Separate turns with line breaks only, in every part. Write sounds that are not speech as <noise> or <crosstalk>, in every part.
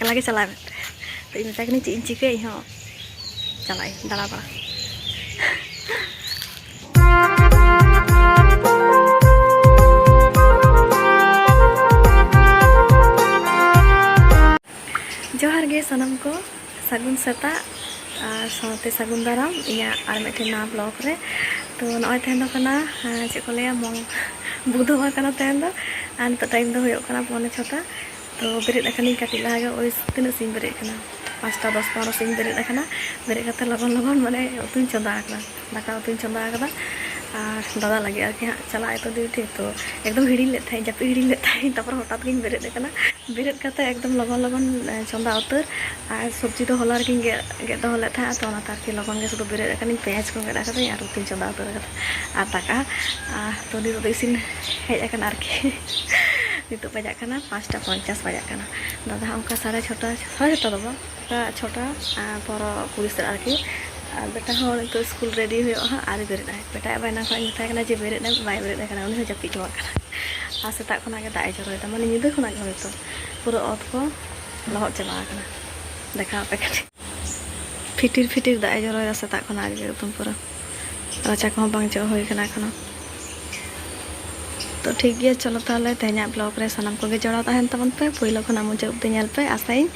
ᱮᱠᱞᱟ ᱜᱮ ᱪᱟᱞᱟᱜ ᱢᱮ ᱛᱚ ᱤᱧ ᱢᱮᱛᱟᱭ ᱠᱟᱹᱱᱟᱹᱧ ᱪᱮᱫ ᱤᱧ ᱪᱤᱠᱟᱹᱭᱟ ᱤᱧ ᱦᱚᱸ ᱪᱟᱞᱟᱜ ᱟᱹᱧ ᱫᱟᱬᱟ ᱵᱟᱲᱟ <laughs> ᱡᱚᱦᱟᱨ ᱜᱮ ᱥᱟᱱᱟᱢ ᱠᱚ ᱥᱟᱹᱜᱩᱱ ᱥᱮᱛᱟᱜ ᱟᱨ ᱥᱟᱶᱛᱮ ᱥᱟᱹᱜᱩᱱ ᱫᱟᱨᱟᱢ ᱤᱧᱟᱹᱜ ᱟᱨ ᱢᱤᱫᱴᱮᱱ ᱱᱟᱣᱟ ᱵᱞᱚᱜ ᱨᱮ ᱛᱚ ᱱᱚᱜᱼᱚᱭ ᱛᱟᱦᱮᱱ ᱫᱚ ᱠᱟᱱᱟ ᱦᱮᱸ, ᱪᱮᱫ ᱠᱚ ᱞᱟᱹᱭᱟ ᱢᱚᱝ ᱵᱩᱫᱷᱵᱟᱨ ᱠᱟᱱᱟ ᱛᱟᱦᱮᱱ ᱫᱚ ᱟᱨ ᱱᱤᱛᱚᱜ ᱴᱟᱭᱤᱢ ᱫᱚ ᱦᱩᱭᱩᱜ ᱠᱟᱱᱟ ᱯᱚᱱᱮ ᱪᱷᱚᱴᱟ ᱛᱚ ᱵᱮᱨᱮᱫ ᱟᱠᱟᱱᱟᱹᱧ ᱠᱟᱹᱴᱤᱡ ᱞᱟᱦᱟᱜᱮ ᱳᱭ ᱛᱤᱱᱟᱹᱜ ᱥᱤᱧ ᱵᱮᱨᱮᱫ ᱟᱠᱟᱱᱟ ᱯᱟᱸᱪᱴᱟ ᱫᱚᱥ ᱯᱚᱱᱨᱚ ᱥᱤᱧ ᱵᱮᱨᱮᱫ ᱟᱠᱟᱱᱟ ᱵᱮᱨᱮᱫ ᱠᱟᱛᱮ ᱞᱚᱜᱚᱱ ᱞᱚᱜᱚᱱ ᱢᱟᱱᱮ ᱩᱛᱩᱧ ᱪᱚᱸᱫᱟ ᱟᱠᱟᱫᱟ ᱫᱟᱠᱟ ᱩᱛᱩᱧ ᱪᱚᱸᱫᱟ ᱟᱠᱟᱫᱟ ᱟᱨ ᱫᱟᱫᱟ ᱞᱟᱹᱜᱤᱫ ᱟᱨᱠᱤ ᱦᱟᱸᱜ ᱪᱟᱞᱟᱜ ᱟᱭ ᱛᱚ ᱰᱤᱣᱴᱤ ᱛᱚ ᱮᱠᱫᱚᱢ ᱦᱤᱲᱤᱧ ᱞᱮᱫ ᱛᱟᱦᱮᱸᱧ ᱡᱟᱹᱯᱤᱫ ᱦᱤᱲᱤᱧ ᱞᱮᱫ ᱛᱟᱦᱮᱸᱧ ᱛᱟᱨᱯᱚᱨ ᱦᱚᱴᱟᱛ ᱜᱤᱧ ᱵᱮᱨᱮᱫ ᱟᱠᱟᱱᱟ ᱵᱮᱨᱮᱫ ᱠᱟᱛᱮ ᱮᱠᱫᱚم ᱞᱚᱜᱚᱱ ᱞᱚᱜᱚᱱ ᱪᱚᱸᱫᱟ ᱩᱛᱟᱹᱨ ᱟᱨ ᱥᱚᱵᱽᱡᱤ ᱫᱚ ᱦᱚᱞᱟ ᱨᱮᱜᱤᱧ ᱜᱮᱫ ᱜᱮᱫ ᱫᱚᱦᱚ ᱞᱮᱫ ᱛᱟᱦᱮᱸᱜ ᱛᱚ ᱚᱱᱟᱛᱮ ᱟᱨᱠᱤ ᱞᱚᱜᱚᱱ ᱜᱮ ᱥᱩᱫᱷᱩ ᱵᱮᱨᱮᱫ ᱟᱠᱟᱱᱟᱹᱧ ᱯᱮᱸᱭᱟᱡᱽ ᱠᱚ ᱜᱮᱫ ᱟᱠᱟᱫᱟᱹᱧ ᱟᱨ ᱩᱛᱩᱧ ᱪᱚᱸᱫᱟ ᱩᱛᱟᱹᱨ ᱟᱠᱟᱫᱟ ᱟᱨ ᱫᱟᱠᱟ ᱟᱨ ᱛᱚ ᱱᱤᱛᱚᱜ ᱫᱚ ᱤᱥᱤᱱ ᱦᱮᱡ ᱟᱠᱟᱱᱟ ᱟᱨᱠᱤ ᱱᱤᱛᱚᱜ ᱵᱟᱡᱟᱜ ᱠᱟᱱᱟ ᱯᱟᱸᱪᱴᱟ ᱯᱚᱧᱪᱟᱥ ᱵᱟᱡᱟᱜ ᱠᱟᱱᱟ ᱫᱟᱫᱟ ᱦᱚᱸ ᱚᱱᱠᱟ ᱥᱟᱲᱮ ᱪᱷᱚᱴᱟ ᱥᱟᱲᱮ ᱪᱷᱚᱴᱟ ᱫᱚ ᱵᱟᱝ ᱚᱱᱠᱟ ᱪᱷᱚᱴᱟ ᱟᱨ ᱯᱚᱱᱨᱚ ᱠᱩᱲᱤ ᱥᱮᱫ ᱟᱨᱠि ᱟᱨ ᱵᱮᱴᱟ ᱦᱚᱸ ᱱᱤᱛᱚᱜ ᱥᱠᱩᱞ ᱨᱮᱰᱤ ᱦᱩᱭᱩᱜᱼᱟ ᱦᱟᱸᱜ ᱟᱨ ᱵᱮᱨᱮᱫᱼᱟᱭ ᱵᱮᱴᱟ ᱟᱵᱟ ᱮᱱᱟᱝ ᱠᱷᱚᱱᱟᱜ ᱤᱧ ᱢᱮᱛᱟᱭ ᱠᱟᱱᱟ ᱡᱮ ᱵᱮᱨᱮᱫ ᱮᱢ ᱵᱟᱭ ᱵᱮᱨᱮᱫ ᱟᱠᱟᱱᱟ ᱩᱱᱤ ᱦᱚᱸ ᱡᱟᱹᱯᱤᱫ ᱡᱚᱝᱟᱜ ᱠᱟᱱᱟ ᱟᱨ ᱥᱮᱛᱟᱜ ᱠᱷᱚᱱᱟᱜ ᱜᱮ ᱫᱟᱜ ᱮ ᱡᱚᱨᱚᱭᱮᱫᱟ ᱢᱟᱱᱮ ᱧᱤᱫᱟᱹ ᱠᱷᱚᱱᱟᱜ ᱜᱮ ᱦᱳᱭᱛᱳ ᱯᱩᱨᱟᱹ ᱚᱛ ᱠᱚ ᱞᱚᱦᱚᱫ ᱪᱟᱵᱟ ᱟᱠᱟᱱᱟ ᱫᱮᱠᱷᱟᱣ ᱟᱯᱮ ᱠᱟᱹᱴᱤᱡ ᱯᱷᱤᱴᱤᱨ ᱯᱷᱤᱴᱤᱨ ᱫᱟᱜ ᱮ ᱡᱚᱨᱚᱭᱮᱫᱟ ᱥᱮᱛᱟᱜ ᱠᱷᱚᱱᱟᱜ ᱜᱮ ᱮᱠᱫᱚᱢ ᱯᱩᱨᱟᱹ ᱨᱟᱪᱟ ᱠᱚᱦᱚᱸ ᱵᱟᱝ ᱡᱚᱜ ᱦᱩᱭ ᱟᱠᱟᱱᱟ ᱮᱠᱷᱚᱱᱳ ᱛᱚ ᱴᱷᱤᱠ ᱜᱮᱭᱟ ᱪᱚᱞᱚ ᱛᱟᱦᱚᱞᱮ ᱛᱮᱦᱮᱧᱟᱜ ᱵᱞᱚᱜ ᱨᱮ ᱥᱟᱱᱟᱢ ᱠᱚᱜᱮ ᱡᱚᱲᱟᱣ ᱛᱟᱦᱮᱱ ᱛᱟᱵᱚᱱ ᱯᱮ ᱯᱳᱭᱞᱳ ᱠᱷᱚᱱᱟᱜ ᱢᱩᱪᱟᱹᱫ ᱛᱮ ᱧᱮᱞ ᱯᱮ ᱟᱥᱟᱭᱟᱹᱧ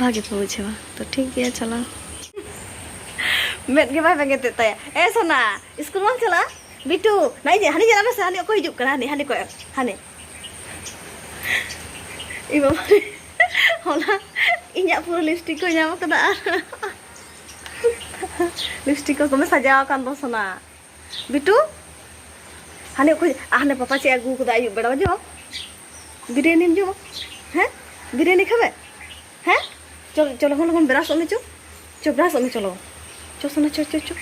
ᱵᱷᱟᱜᱮ ᱯᱮ ᱵᱩᱡᱷᱟᱹᱣᱟ ᱛᱚ ᱴᱷᱤᱠ ᱜᱮᱭᱟ ᱪᱚᱞᱚ ᱢᱮᱫ ᱜᱮ ᱵᱟᱭ ᱵᱮᱸᱜᱮᱫ ᱮᱫ ᱛᱟᱭᱟ ᱮ ᱥᱚᱱᱟ ᱤᱥᱠᱩᱞ ᱵᱟᱢ ᱪᱟᱞᱟᱜᱼᱟ ᱵᱤᱴᱩ ᱱᱟᱭ ᱡᱮ ᱦᱟᱹᱱᱤ ᱪᱟᱞᱟᱜ ᱢᱮᱥᱮ ᱦᱟᱹᱱᱤ ᱚᱠᱚᱭ ᱦᱤᱡᱩᱜ ᱠᱟᱱᱟ ᱦᱟᱹᱱᱤ ᱦᱟᱹᱱᱤ ᱠᱚᱭ ᱦᱟᱹᱱᱤ ᱤ ᱵᱟᱵᱟ ᱦᱚᱞᱟ ᱤᱧᱟᱹᱜ ᱯᱩᱨᱟᱹ ᱞᱤᱯᱥᱴᱤᱠ ᱠᱚ ᱧᱟᱢ ᱠᱟᱫᱟ ᱟᱨ ᱞᱤᱯᱥᱴᱤᱠ ᱠᱚ ᱫᱚᱢᱮ ᱥᱟᱡᱟᱣ ᱟᱠᱟᱱ ᱫᱚ ᱥᱚᱱᱟ ᱵᱤᱴᱩ ᱦᱟᱱᱮ ᱚᱠᱚᱭ ᱦᱟᱱᱮ ᱯᱟᱯᱟ ᱪᱮᱫ ᱟᱹᱜᱩ ᱠᱟᱫᱟ ᱟᱹᱭᱩᱵ ᱵᱮᱲᱟ ᱡᱚᱢ ᱵᱤᱨᱭᱟᱱᱤᱢ ᱡᱚᱢᱟ ᱦᱮᱸ ᱵᱤᱨᱭᱟᱱᱤ ᱠᱷᱟᱵᱮ ᱦᱮᱸ ᱪᱚᱞ ᱪᱚᱞᱚ ᱦᱚᱸ ᱞᱚᱜᱚᱱ ᱵᱨᱟᱥᱚᱜ ᱢᱮ ᱪᱚ ᱪᱚ ᱵᱨᱟᱥᱚᱜ ᱢᱮ ᱪᱚᱞᱚ ᱪᱚ ᱥᱚᱱᱟ ᱪᱚ ᱪᱚ ᱪᱚ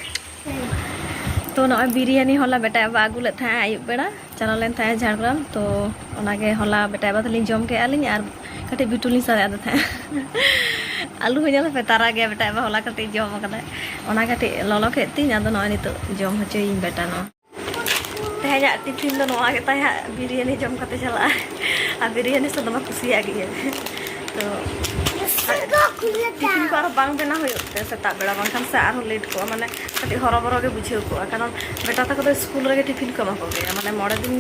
ᱛᱚ ᱱᱚᱜᱼᱚᱭ ᱵᱤᱨᱭᱟᱱᱤ ᱦᱚᱞᱟ ᱵᱮᱴᱟ ᱮᱵᱟ ᱟᱹᱜᱩ ᱞᱮᱫ ᱛᱟᱦᱮᱸᱜᱼᱟ ᱟᱹᱭᱩᱵ ᱵᱮᱲᱟ ᱪᱟᱞᱟᱣ ᱞᱮᱱ ᱛᱟᱦᱮᱸᱜᱼᱟ ᱡᱷᱟᱲᱜᱨᱟᱢ ᱛᱚ ᱚᱱᱟᱜᱮ ᱦᱚᱞᱟ ᱵᱮᱴᱟ ᱮᱵᱟ ᱫᱚᱞᱤᱧ ᱡᱚᱢ ᱠᱮᱜᱼᱟ ᱞᱤᱧ ᱟᱨ ᱠᱟᱹᱴᱤᱡ ᱵᱤᱴᱩ ᱞᱤᱧ ᱥᱟᱨᱮᱡ ᱟᱫ ᱛᱟᱦᱮᱸᱜᱼᱟ ᱟᱞᱩ ᱦᱚᱸ ᱧᱮᱞ ᱯᱮ ᱛᱟᱨᱟ ᱜᱮᱭᱟ ᱵᱮᱴᱟ ᱮᱵᱟ ᱦᱚᱞᱟ ᱠᱟᱹᱴᱤᱡ ᱡᱚᱢ ᱠᱟᱫᱟᱭ ᱚᱱᱟ ᱠᱟᱹᱴᱤᱡ ᱞᱚᱞᱚ ᱠᱮᱫ ᱛᱤᱧ ᱟᱫᱚ ᱱᱚᱜᱼᱚᱭ ᱱᱤᱛᱚᱜ ᱡᱚᱢ ᱦᱚᱪᱚᱭᱤᱧ ᱵᱮᱴᱟ ᱱᱚᱣᱟ ᱛᱮᱦᱮᱧᱟᱜ ᱴᱤᱯᱷᱤᱱ ᱫᱚ ᱱᱚᱣᱟ ᱜᱮ ᱛᱟᱭᱟ ᱵᱤᱨᱭᱟᱱᱤ ᱡᱚᱢ ᱠᱟᱛᱮ ᱪᱟᱞᱟᱜᱼᱟ ᱟᱨ ᱵᱤᱨᱭᱟᱱᱤ ᱥᱮ ᱫᱚᱢᱮ ᱠᱩᱥᱤᱭᱟᱜ ᱜᱮᱭᱟ ᱛᱚ ᱴᱤᱯᱷᱤᱱ ᱠᱚ ᱟᱨᱚ ᱵᱟᱝ ᱵᱮᱱᱟᱣ ᱦᱩᱭᱩᱜ ᱛᱮ ᱥᱮᱛᱟᱜ ᱵᱮᱲᱟ ᱵᱟᱝᱠᱷᱟᱱ ᱥᱮ ᱟᱨᱦᱚᱸ ᱞᱮᱴ ᱠᱚᱜᱼᱟ ᱢᱟᱱᱮ ᱠᱟᱹᱴᱤᱡ ᱦᱚᱨᱚᱵᱚᱨᱚ ᱜᱮ ᱵᱩᱡᱷᱟᱹᱣ ᱠᱚᱜᱼᱟ ᱠᱟᱨᱚᱱ ᱵᱮᱴᱟ ᱛᱟᱠᱚ ᱫᱚ ᱥᱠᱩᱞ ᱨᱮᱜᱮ ᱴᱤᱯᱷᱤᱱ ᱠᱚ ᱮᱢᱟ ᱠᱚᱜᱮᱭᱟ ᱢᱟᱱᱮ ᱢᱚᱬᱮ ᱫᱤᱱ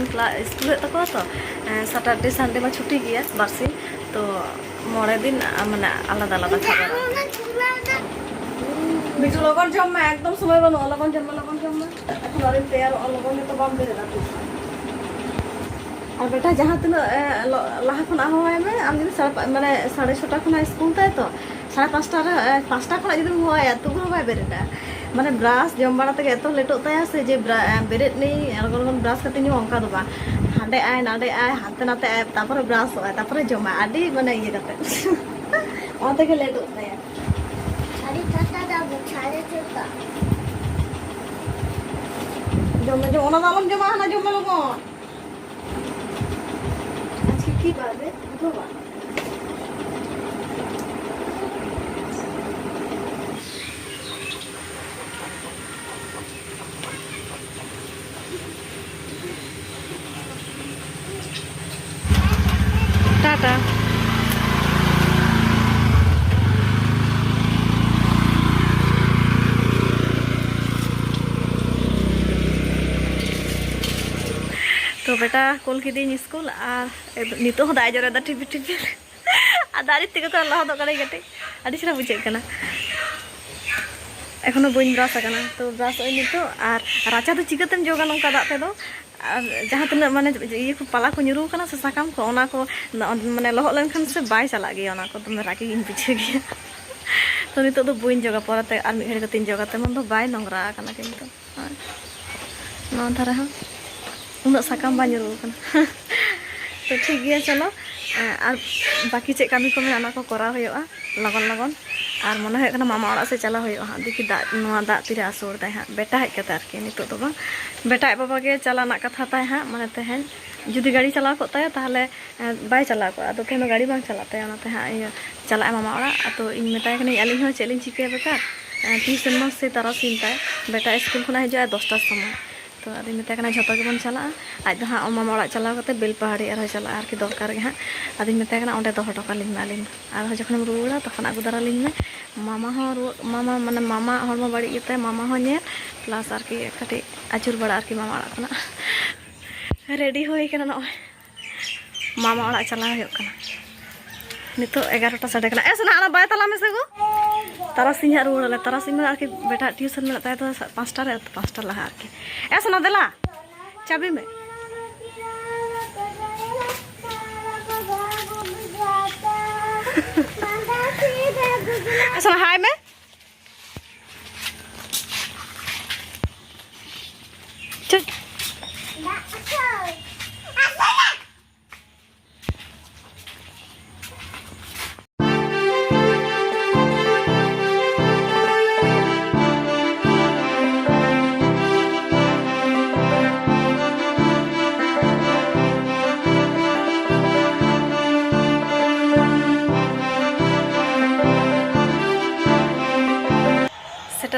ᱥᱠᱩᱞ ᱦᱩᱭᱩᱜ ᱛᱟᱠᱚᱣᱟ ᱛᱚ ᱥᱮᱴᱟᱨᱰᱮ ᱥᱟᱱᱰᱮ ᱢᱟ ᱪᱷᱩᱴᱤ ᱜᱮᱭᱟ ᱵᱟᱨᱥᱤᱧ ᱛᱚ ᱢᱚᱬᱮ দিন মানে আলাদা আলাদা খাবার বিটু লবণ জমা, একদম সময় বলো লবণ জমা লবণ জমা। এখন অরেঞ্জ পেয়ার লবণে তো বাম বেড়ে রাখো আর বেটা, যাহা তিন লাহাখন আহ হয়বে আমি যদি মানে সাড়ে ছটা খোলা স্কুল তাই তো, সাড়ে পাঁচটা পাঁচটা খোলা যদি হয় তখন হয় বেড়েটা। মানে ব্রাশ জম বাড়া থেকে এত লেটোᱜ তাই আছে যে বেরেট নেই এরকম এরকম ব্রাশ কাতে নিয়ে অঙ্কা দেবা। হাঁটে আয়, নাডে আয় হাতে নাতে আয়, তারপরে ব্রাশ হয়, তারপরে জমা আডি মানে ইয়ে
কাতে আমার থেকে লেটোᱜ তাই
জমে ওনা জমা না জমে লোক আজকে কি বাজে বুধবার তো বেটা কুল কিদিন স্কুল, আর নিত হো দায় জরে দা টিপি টিপি। আর দাঁড়িয়ে থেকে তো আল্লাহ দোকানে গেটে। আদি সেটা বুঝে কেনা এখনও বইন ব্রাশ আকানা তো ব্রাশ ওই নিত। আর রাচা তো চিকাতেম যোগা নৌকা দাঁত তেদো আর যাহা তিনার মানে ইয়ে খুব পালা কো নিরু কানা সে সাকাম কো ওনা কো মানে লহো লেনখান সে বাই চালা গিয়া ওনা কো তোমরা মানে রাখি গিন পিছে গিয়া। তো নিত তো বইন যোগা পরাতে আর মিড কাতিন যোগাতে মন তো বাই নোংরা আকানা কিন্তু। নয় ধারা হ্যাঁ ᱩᱱᱟᱹᱜ ᱥᱟᱠᱟᱢ ᱵᱟᱭ ᱧᱩᱨᱩ ᱟᱠᱟᱱᱟ ᱛᱚ ᱴᱷᱤᱠ ᱜᱮᱭᱟ ᱪᱚᱞᱚ ᱟᱨ ᱵᱟᱹᱠᱤ ᱪᱮᱫ ᱠᱟᱹᱢᱤ ᱠᱚ ᱢᱮᱱᱟᱜᱼᱟ ᱚᱱᱟ ᱠᱚ ᱠᱚᱨᱟᱣ ᱦᱩᱭᱩᱜᱼᱟ ᱞᱚᱜᱚᱱ ᱞᱚᱜᱚᱱ ᱟᱨ ᱢᱚᱱᱮ ᱦᱩᱭᱩᱜ ᱠᱟᱱᱟ ᱢᱟᱢᱟ ᱚᱲᱟᱜ ᱥᱮᱫ ᱪᱟᱞᱟᱣ ᱦᱩᱭᱩᱜᱼᱟ ᱦᱟᱸᱜ ᱫᱮᱠᱷᱤ ᱫᱟᱜ ᱱᱚᱣᱟ ᱫᱟᱜ ᱛᱤᱨᱮ ᱟᱥᱳᱲ ᱫᱟᱭ ᱦᱟᱸᱜ ᱵᱮᱴᱟ ᱦᱮᱡ ᱠᱟᱛᱮ ᱟᱨᱠᱤ ᱱᱤᱛᱚᱜ ᱫᱚ ᱵᱟᱝ ᱵᱮᱴᱟ ᱟᱡ ᱵᱟᱵᱟ ᱜᱮ ᱪᱟᱞᱟᱜ ᱨᱮᱱᱟᱜ ᱠᱟᱛᱷᱟ ᱛᱟᱭ ᱦᱟᱸᱜ ᱢᱟᱱᱮ ᱛᱮᱦᱮᱧ ᱡᱩᱫᱤ ᱜᱟᱹᱰᱤ ᱪᱟᱞᱟᱣ ᱠᱚᱜ ᱛᱟᱭᱟ ᱛᱟᱦᱚᱞᱮ ᱵᱟᱭ ᱪᱟᱞᱟᱣ ᱠᱚᱜᱼᱟ ᱟᱫᱚ ᱛᱮᱦᱮᱧ ᱜᱟᱹᱰᱤ ᱵᱟᱝ ᱪᱟᱞᱟᱜ ᱛᱟᱭᱟ ᱚᱱᱟᱛᱮ ᱦᱟᱸᱜ ᱤᱭᱟᱹ ᱪᱟᱞᱟᱜᱼᱟ ᱢᱟᱢᱟ ᱚᱲᱟᱜ ᱟᱫᱚ ᱤᱧ ᱢᱮᱛᱟᱭ ᱠᱟᱹᱱᱟᱹᱧ ᱟᱹᱞᱤᱧ ᱦᱚᱸ ᱪᱮᱫ ᱞᱤᱧ ᱪᱤᱠᱟᱹᱭᱟ ᱵᱮᱴᱟ ᱴᱤᱭᱩᱥᱚᱱ ᱢᱟ ᱥᱮ ᱛᱟᱨᱟᱥᱤᱧ ᱛᱟᱭ ᱵᱮᱴᱟ ᱥᱠᱩᱞ ᱠᱷᱚᱱᱟᱜ ᱦᱤᱡᱩᱜᱼᱟ ᱫᱚᱥᱴᱟᱨ ᱥᱚᱢᱚᱭ ᱛᱚ ᱟᱫᱚᱧ ᱢᱮᱛᱟᱭ ᱠᱟᱱᱟ ᱡᱷᱚᱛᱚ ᱜᱮᱵᱚᱱ ᱪᱟᱞᱟᱜᱼᱟ ᱟᱡ ᱫᱚ ᱦᱟᱸᱜ ᱢᱟᱢᱟ ᱚᱲᱟᱜ ᱪᱟᱞᱟᱣ ᱠᱟᱛᱮ ᱵᱮᱞᱯᱟᱦᱟᱲᱤ ᱟᱨᱦᱚᱸ ᱪᱟᱞᱟᱜᱼᱟ ᱟᱨᱠᱤ ᱫᱚᱨᱠᱟᱨ ᱜᱮ ᱦᱟᱸᱜ ᱟᱫᱚᱧ ᱢᱮᱛᱟᱭ ᱠᱟᱱᱟ ᱚᱸᱰᱮ ᱫᱚᱦᱚ ᱦᱚᱴᱚ ᱠᱟᱹᱞᱤᱧ ᱢᱮ ᱟᱹᱞᱤᱧ ᱟᱨᱦᱚᱸ ᱡᱚᱠᱷᱚᱱᱮᱢ ᱨᱩᱣᱟᱹᱲᱟ ᱛᱚᱠᱷᱚᱱ ᱟᱹᱜᱩ ᱫᱟᱨᱟᱞᱤᱧ ᱢᱮ ᱢᱟᱢᱟ ᱦᱚᱸ ᱨᱩᱣᱟᱹᱜ ᱢᱟᱢᱟ ᱢᱟᱱᱮ ᱢᱟᱢᱟ ᱦᱚᱲᱢᱚ ᱵᱟᱹᱲᱤᱡ ᱜᱮᱛᱟᱭ ᱢᱟᱢᱟ ᱦᱚᱸ ᱧᱮᱞ ᱯᱞᱟᱥ ᱟᱨᱠᱤ ᱠᱟᱹᱴᱤᱡ ᱟᱹᱪᱩᱨ ᱵᱟᱲᱟ ᱟᱨᱠᱤ ᱢᱟᱢᱟ ᱚᱲᱟᱜ ᱠᱷᱚᱱᱟᱜ ᱨᱮᱰᱤ ᱦᱩᱭ ᱠᱟᱱᱟ ᱱᱚᱜᱼᱚᱭ ᱢᱟᱢᱟ ᱚᱲᱟᱜ ᱪᱟᱞᱟᱣ ᱦᱩᱭᱩᱜ ᱠᱟᱱᱟ ᱱᱤᱛᱚᱜ ᱮᱜᱟᱨᱚᱴᱟ ᱥᱟᱰᱮ ᱠᱟᱱᱟ ᱮ ᱥᱮᱱᱟ ᱚᱱᱟ ᱵᱟᱭ ᱛᱟᱞᱟ ᱢᱮᱥᱮ ᱜᱚ তারাসিং হার উড়ালে তারাসিং ᱢᱮᱱᱟᱜᱼᱟ আর কি বেটা টিউশন ᱛᱟᱭ পাঁচটা পাঁচটা লাহা আর কি। এ শোনা দিলা চাবি মে। <laughs> এ সেটা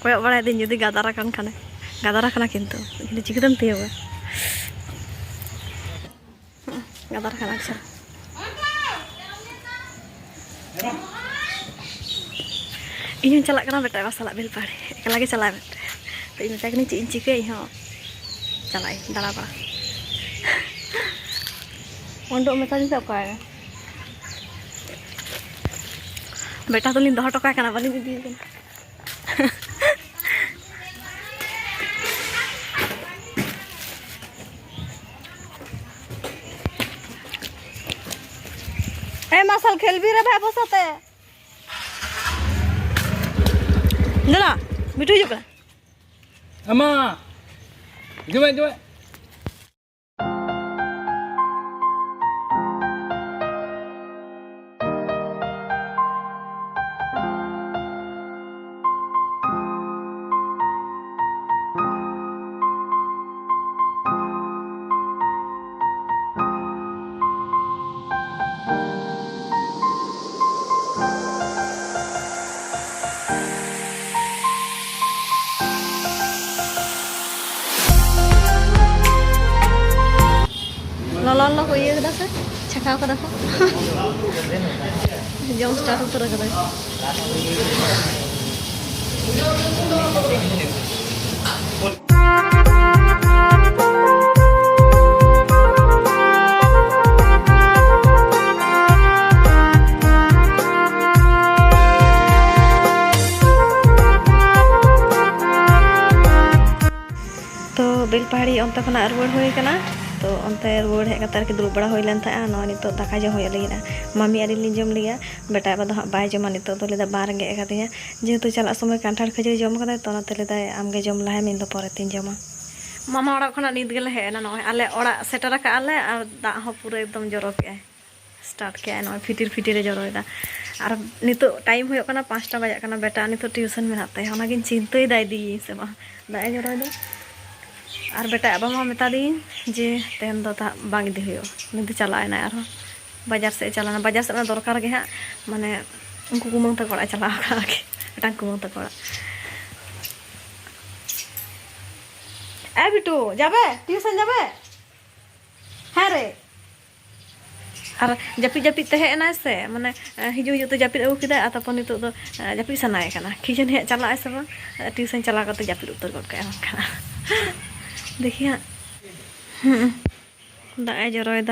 ᱠᱚᱭᱚᱜ ᱵᱟᱲᱟᱭᱮᱫᱟᱹᱧ ᱡᱩᱫᱤ ᱜᱟᱫᱟᱨ ᱟᱠᱟᱱ ᱠᱷᱟᱱᱮ ᱜᱟᱫᱟᱨ ᱟᱠᱟᱱᱟ ᱠᱤᱱᱛᱩ ᱠᱤᱱᱛᱩ ᱪᱤᱠᱟᱹᱛᱮᱢ ᱛᱤᱭᱳᱜᱟ ᱜᱟᱫᱟᱨ ᱟᱠᱟᱱᱟ ᱟᱪᱪᱷᱟ ᱤᱧ ᱦᱚᱸᱧ ᱪᱟᱞᱟᱜ ᱠᱟᱱᱟ ᱵᱮᱴᱟ ᱵᱟ ᱥᱟᱞᱟᱜ ᱵᱮᱞᱯᱟᱦᱟᱲᱤ ᱮᱠᱞᱟ ᱜᱮ ᱪᱟᱞᱟᱜ ᱢᱮ ᱛᱚ ᱤᱧ ᱢᱮᱛᱟᱭ ᱠᱟᱹᱱᱟᱹᱧ ᱪᱮᱫ ᱤᱧ ᱪᱤᱠᱟᱹᱭᱟ ᱤᱧ ᱦᱚᱸ ᱪᱟᱞᱟᱜ ᱟᱹᱧ ᱫᱟᱬᱟ ᱵᱟᱲᱟ ᱩᱰᱩᱜ ᱢᱮᱛᱟᱫᱤᱧ ᱛᱮ ᱚᱠᱟᱭ ᱵᱮᱴᱟ ᱫᱚᱞᱤᱧ ᱫᱚᱦᱚ ᱦᱚᱴᱚ ᱠᱟᱭ ᱠᱟᱱᱟ ᱵᱟᱹᱞᱤᱧ ᱤᱫᱤᱭᱮ ᱠᱟᱱᱟ এই মাসাল খেলবি রে
ভাই বসাতে। দিলা
মিঠু যাবে আমা জমে জমে से छकाव कर रखो जाओ स्टार्ट होता रखा था ᱵᱮᱞᱯᱟᱦᱟᱲᱤ ᱚᱱᱛᱮ ᱠᱷᱚᱱᱟᱜ ᱨᱩᱣᱟᱹᱲ ᱦᱩᱭ ᱟᱠᱟᱱᱟ ᱛᱚ ᱚᱱᱛᱮ ᱨᱩᱣᱟᱹᱲ ᱦᱮᱡ ᱠᱟᱛᱮ ᱟᱨᱠᱤ ᱫᱩᱲᱩᱵ ᱵᱟᱲᱟ ᱦᱩᱭ ᱞᱮᱱ ᱛᱟᱦᱮᱸᱜᱼᱟ ᱱᱚᱜᱼᱚᱭ ᱱᱤᱛᱚᱜ ᱫᱟᱠᱟ ᱡᱚᱢ ᱦᱩᱭᱩᱜ ᱞᱟᱹᱜᱤᱫᱼᱟ ᱢᱟᱢᱤ ᱟᱹᱞᱤᱧ ᱞᱤᱧ ᱡᱚᱢ ᱞᱮᱜᱼᱟ ᱵᱮᱴᱟ ᱵᱟᱵᱟ ᱫᱚ ᱦᱟᱸᱜ ᱵᱟᱭ ᱡᱚᱢᱟ ᱱᱤᱛᱚᱜ ᱫᱚ ᱞᱟᱹᱭᱫᱟ ᱵᱟᱝ ᱨᱮᱸᱜᱮᱡ ᱠᱟᱫᱤᱧᱟ ᱡᱮᱦᱮᱛᱩ ᱪᱟᱞᱟᱜ ᱥᱚᱢᱚᱭ ᱠᱟᱱᱴᱷᱟᱲ ᱠᱷᱟᱹᱡᱟᱹᱲᱤ ᱡᱚᱢ ᱠᱟᱫᱟᱭ ᱛᱚ ᱚᱱᱟᱛᱮ ᱞᱟᱹᱭᱫᱟᱭ ᱟᱢᱜᱮ ᱡᱚᱢ ᱞᱟᱦᱟᱭ ᱤᱧ ᱫᱚ ᱯᱚᱨᱮᱛᱤᱧ ᱡᱚᱢᱟ ᱢᱟᱢᱟ ᱚᱲᱟᱜ ᱠᱷᱚᱱᱟᱜ ᱱᱤᱛ ᱜᱮᱞᱮ ᱦᱮᱡ ᱮᱱᱟ ᱱᱚᱜᱼᱚᱭ ᱟᱞᱮ ᱚᱲᱟᱜ ᱥᱮᱴᱮᱨ ᱟᱠᱟᱫ ᱟᱞᱮ ᱟᱨ ᱫᱟᱜ ᱦᱚᱸ ᱯᱩᱨᱟᱹ ᱮᱠᱫᱚᱢ ᱡᱚᱨᱚ ᱠᱮᱜᱼᱟᱭ ᱥᱴᱟᱨᱴ ᱠᱮᱜᱼᱟᱭ ᱱᱚᱜᱼᱚᱭ ᱯᱷᱤᱴᱤᱨ ᱯᱷᱤᱴᱤᱨᱮ ᱡᱚᱨᱚᱭᱮᱫᱟ ᱟᱨ ᱱᱤᱛᱚᱜ ᱴᱟᱭᱤᱢ ᱦᱩᱭᱩᱜ ᱠᱟᱱᱟ ᱯᱟᱸᱪᱴᱟ ᱵᱟᱡᱟᱜ ᱠᱟᱱᱟ ᱵᱮᱴᱟ ᱱᱤᱛᱚᱜ ᱴᱤᱭᱩᱥᱚᱱ ᱢᱮᱱᱟᱜ ᱛᱟᱭᱟ ᱚᱱᱟᱜᱤᱧ ᱪᱤᱱᱛᱟᱹᱭᱮᱫᱟ ᱤᱫᱤᱭᱤᱧ ᱥᱮ ᱵᱟᱝ ᱫᱟᱜ ᱮ ᱡᱚᱨᱚᱭᱮᱫᱟ ᱟᱨ ᱵᱮᱴᱟ ᱵᱟᱵᱟ ᱢᱮᱛᱟ ᱫᱤᱧ ᱡᱮ ᱛᱮᱦᱮᱧ ᱫᱚ ᱵᱟᱝ ᱤᱫᱤ ᱦᱩᱭᱩᱜᱼᱟ ᱢᱮᱱᱛᱮ ᱪᱟᱞᱟᱜ ᱮᱱᱟᱭ ᱟᱨᱦᱚᱸ ᱵᱟᱡᱟᱨ ᱥᱮᱫ ᱪᱟᱞᱟᱣ ᱮᱱᱟ ᱵᱟᱡᱟᱨ ᱥᱮᱫ ᱢᱟ ᱫᱚᱨᱠᱟᱨ ᱜᱮ ᱦᱟᱸᱜ ᱢᱟᱱᱮ ᱩᱱᱠᱩ ᱠᱩᱢᱟᱹᱝ ᱛᱟᱠᱚ ᱚᱲᱟᱜ ᱪᱟᱞᱟᱣ ᱟᱠᱟᱱᱟ ᱟᱨᱠᱤ ᱢᱤᱫᱴᱟᱝ ᱠᱩᱢᱟᱹᱝ ᱛᱟᱠᱚ ᱚᱲᱟᱜ এ বিটু যাবে টিউশন যাবে হ্যাঁ রে আর জাপিদ জাপিদ তে হেনা সে মানে হিজু হিজু তো জাপিদ আগু কিদা আর তারপর নিতো তো জাপিদ সানায় কানা কিচেন হে চালা আছে বা টিউশন চালা করতে জাপিদ উত্তর গট কায় কানা দেখি। হুম দাগ জড়োয়